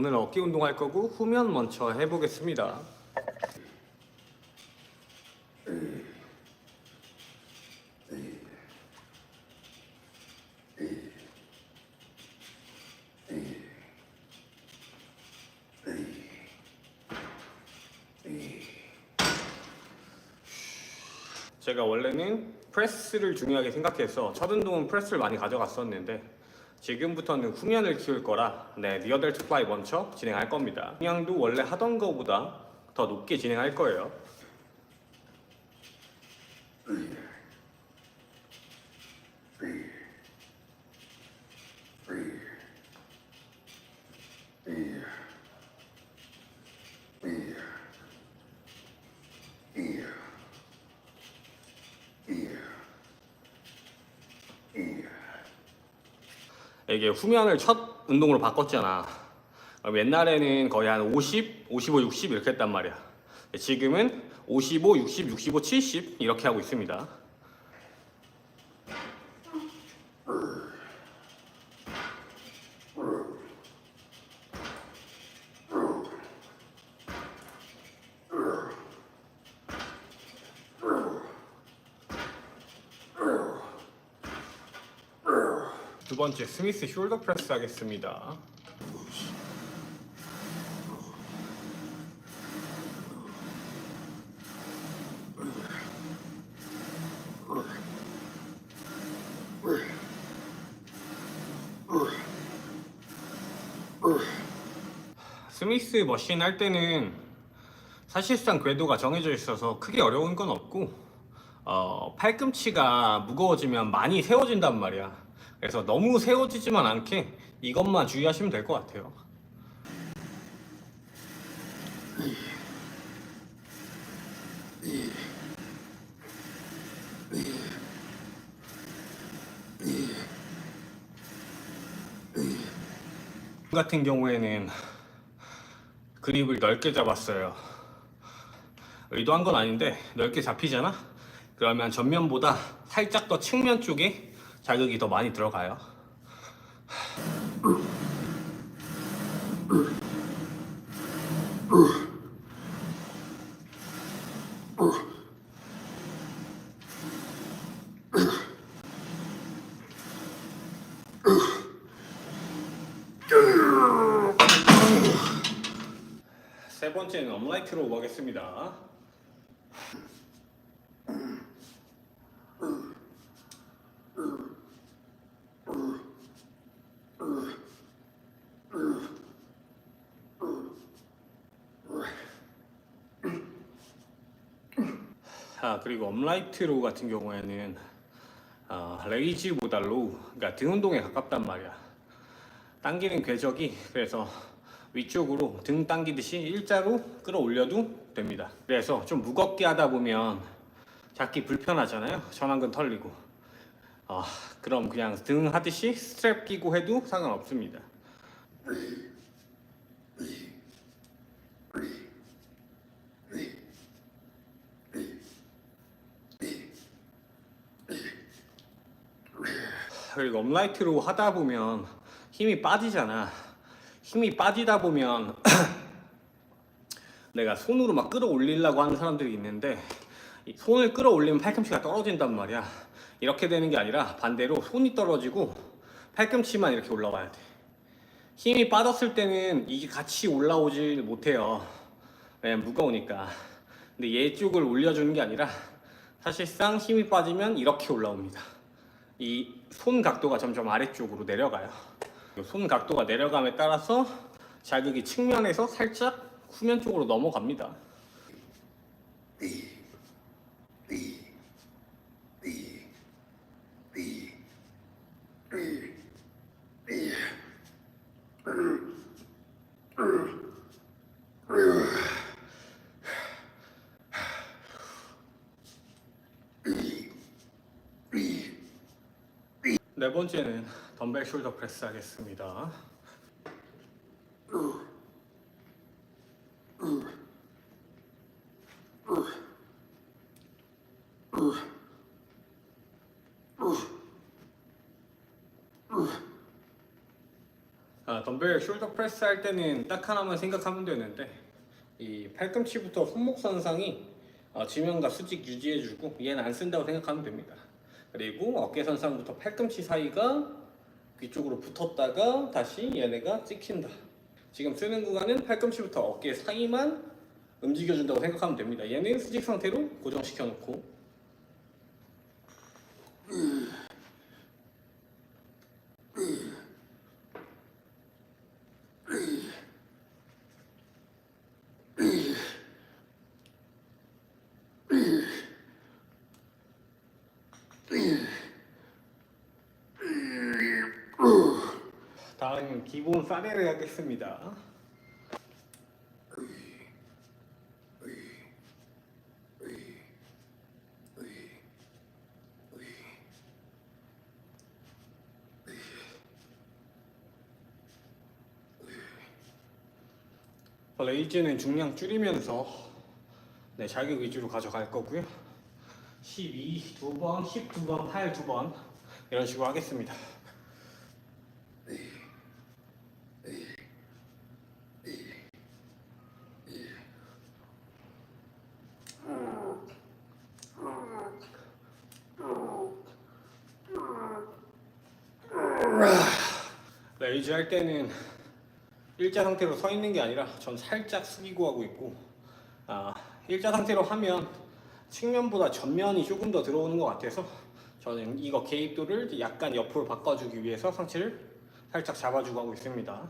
오늘 어깨 운동할 거고 후면 먼저 해보겠습니다. 제가 원래는 프레스를 중요하게 생각해서 첫 운동은 프레스를 많이 가져갔었는데 지금부터는 후면을 키울 거라 네 리어델트 플라이 먼저 진행할 겁니다. 그냥도 원래 하던 거보다 더 높게 진행할 거예요. 이게 후면을 첫 운동으로 바꿨잖아. 그럼 옛날에는 거의 한 50, 55, 60 이렇게 했단 말이야. 지금은 55, 60, 65, 70 이렇게 하고 있습니다. 두 번째 스미스 숄더 프레스 하겠습니다. 스미스 머신 할 때는 사실상 궤도가 정해져 있어서 크게 어려운 건 없고 어, 팔꿈치가 무거워지면 많이 세워진단 말이야. 그래서 너무 세워지지만 않게 이것만 주의하시면 될 것 같아요. 같은 경우에는 그립을 넓게 잡았어요. 의도한 건 아닌데 넓게 잡히잖아? 그러면 전면보다 살짝 더 측면 쪽에 자극이 더 많이 들어가요. 세 번째는 업라이트로 가겠습니다. 아 그리고 업라이트로 같은 경우에는 어, 레이지보다 로우, 그러니까 등 운동에 가깝단 말이야. 당기는 궤적이 그래서 위쪽으로 등 당기듯이 일자로 끌어올려도 됩니다. 그래서 좀 무겁게 하다 보면 잡기 불편하잖아요. 전완근 털리고. 어, 그럼 그냥 등 하듯이 스트랩 끼고 해도 상관없습니다. 그리고 업라이트로 하다 보면 힘이 빠지잖아. 힘이 빠지다 보면 내가 손으로 막 끌어올리려고 하는 사람들이 있는데 이 손을 끌어올리면 팔꿈치가 떨어진단 말이야. 이렇게 되는 게 아니라 반대로 손이 떨어지고 팔꿈치만 이렇게 올라와야 돼. 힘이 빠졌을 때는 이게 같이 올라오질 못해요. 왜냐면 무거우니까. 근데 얘 쪽을 올려주는 게 아니라 사실상 힘이 빠지면 이렇게 올라옵니다. 이 손 각도가 점점 아래쪽으로 내려가요. 손 각도가 내려감에 따라서 자극이 측면에서 살짝 후면 쪽으로 넘어갑니다. 네 번째는 덤벨 숄더 프레스 하겠습니다. 아, 덤벨 숄더 프레스 할 때는 딱 하나만 생각하면 되는데 이 팔꿈치부터 손목 선상이 어, 지면과 수직 유지해주고 얘는 안 쓴다고 생각하면 됩니다. 그리고 어깨 선상부터 팔꿈치 사이가 위쪽으로 붙었다가 다시 얘네가 찍힌다. 지금 쓰는 구간은 팔꿈치부터 어깨 사이만 움직여준다고 생각하면 됩니다. 얘는 수직 상태로 고정시켜 놓고 다음 기본 사례를 하겠습니다. 레이즈는 중량 줄이면서 네, 자격 위주로 가져갈 거고요. 12 두 번, 10 두 번, 8 두 번 이런 식으로 하겠습니다. 레이즈 할 때는 일자 상태로 서 있는 게 아니라 전 살짝 숙이고 하고 있고 아, 일자 상태로 하면 측면보다 전면이 조금 더 들어오는 것 같아서 저는 이거 개입도를 약간 옆으로 바꿔주기 위해서 상체를 살짝 잡아주고 하고 있습니다.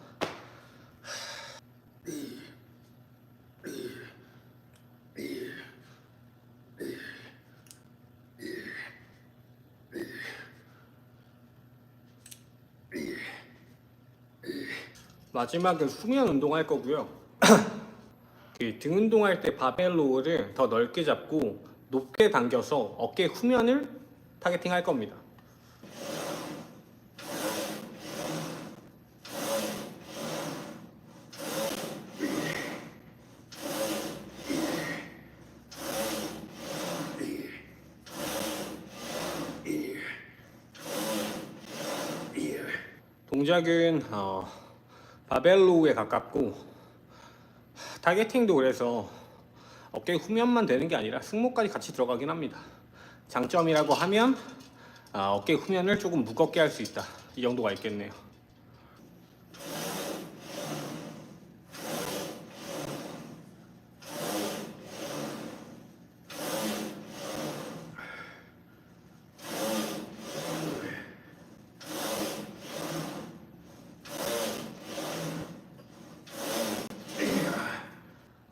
마지막은 수면 운동할 거고요. 그등 운동할 때 바벨 로우를 더 넓게 잡고 높게 당겨서 어깨 후면을 타겟팅 할 겁니다. 동작은 어, 바벨로우에 가깝고 타겟팅도 그래서 어깨 후면만 되는 게 아니라 승모까지 같이 들어가긴 합니다. 장점이라고 하면 아, 어깨 후면을 조금 무겁게 할 수 있다. 이 정도가 있겠네요.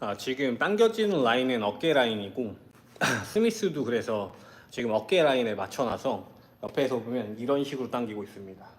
아, 지금 당겨지는 라인은 어깨 라인이고 스미스도 그래서 지금 어깨 라인에 맞춰놔서 옆에서 보면 이런 식으로 당기고 있습니다.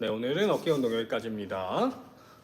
네, 오늘은 어깨 운동 여기까지입니다.